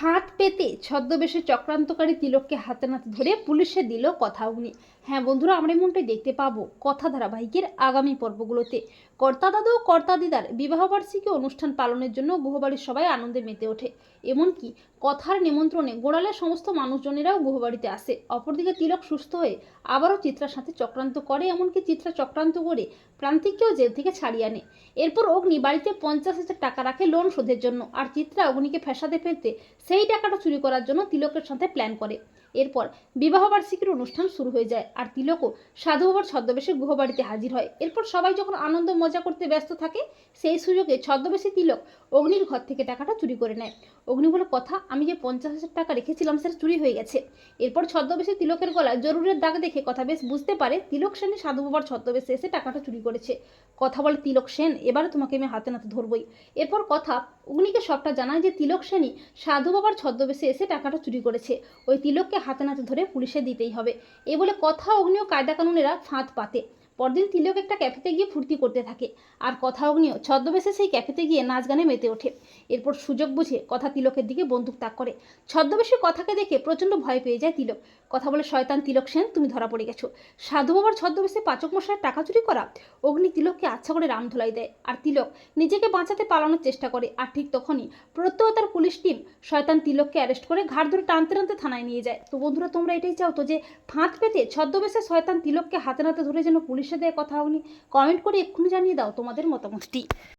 ফাঁদ পেতে ছদ্মবেশে চক্রান্তকারী তিলককে হাতে নাতে ধরে পুলিশে দিল কথা অগ্নি। হ্যাঁ বন্ধুরা, আমরা এমনটাই দেখতে পাবো কথা ধারাবাহিকের আগামী পর্বগুলোতে। কর্তা দাদু কর্তা দিদার বিবাহবার্ষিকী অনুষ্ঠান পালনের জন্য গুহবাড়ির সবাই আনন্দে মেতে ওঠে। এমনকি কথার নিমন্ত্রণে গোড়ালের সমস্ত মানুষজনেরাও গুহবাড়িতে আসে। অপরদিকে তিলক সুস্থ হয়ে আবারও চিত্রার সাথে চক্রান্ত করে, এমনকি চিত্রা চক্রান্ত করে প্রান্তিককেও জেল থেকে ছাড়িয়ে আনে। এরপর অগ্নি বাড়িতে পঞ্চাশ হাজার টাকা রাখে লোন শোধের জন্য। আর চিত্রা অগ্নিকে ফেসাতে ফেলতে সেই টাকাটা চুরি করার জন্য তিলকের সাথে প্ল্যান করে। এরপর বিবাহবার্ষিকীর অনুষ্ঠান শুরু হয়ে যায় আর তিলকও সাধু বাবার ছদ্মবেশে গুহবাড়িতে হাজির হয়। এরপর সবাই যখন আনন্দ মজা করতে ব্যস্ত থাকে, সেই সুযোগে ছদ্মবেশী তিলক অগ্নির ঘর থেকে টাকাটা চুরি করে নেয়। অগ্নি বলে কথা আমি যে পঞ্চাশ হাজার টাকা রেখেছিলাম সেটা চুরি হয়ে গেছে। এরপর ছদ্মবেশী তিলকের গলায় জরুরের দাগ দেখে কথা বেশ বুঝতে পারে তিলক সেনই সাধু বাবার ছদ্মবেশে এসে টাকাটা চুরি করেছে। কথা বলে তিলক সেন, এবারে তোমাকে আমি হাতে নাতে ধরবই। এরপর কথা, অগ্নিকে সবটা জানায় যে তিলক সেনই সাধু বাবার ছদ্মবেশে এসে টাকাটা চুরি করেছে। ওই তিলককে হাতে নাতে ধরে পুলিশে দিতেই হবে। এ বলে কথা অগ্নি ও কায়দা কানুনেরা ফাঁদ পাতে। পরদিন তিলক একটা ক্যাফেতে গিয়ে ফুর্তি করতে থাকে। আর কথা অগ্নিও ছদ্মবেশে সেই ক্যাফেতে গিয়ে নাচ গানে মেতে ওঠে। এরপর সুযোগ বুঝে কথা তিলকের দিকে বন্দুক তাক করে। ছদ্মবেশী কথাকে দেখে প্রচণ্ড ভয় পেয়ে যায় তিলক। কথা বলে, শয়তান তিলক সেন, তুমি ধরা পড়ে গেছো। সাধু বাবার ছদ্মবেশে পাচক মশাইয়ের টাকা চুরি করা? অগ্নি তিলককে আচ্ছা করে রাম ধুলাই দেয়। আর তিলক নিজেকে বাঁচাতে পালানোর চেষ্টা করে। আর ঠিক তখনই প্রত্যহ তার পুলিশ টিম শয়তান তিলককে অ্যারেস্ট করে ঘাড় ধরে টানতে টানতে থানায় নিয়ে যায়। তো বন্ধুরা, তোমরা এটাই চাও তো যে ফাঁদ পেতে ছদ্মবেশে শয়তান তিলককে হাতে নাতে ধরে যেন পুলিশে দেয় কথা হয়নি। কমেন্ট করে এক্ষুনি জানিয়ে দাও তোমাদের মতামতটি।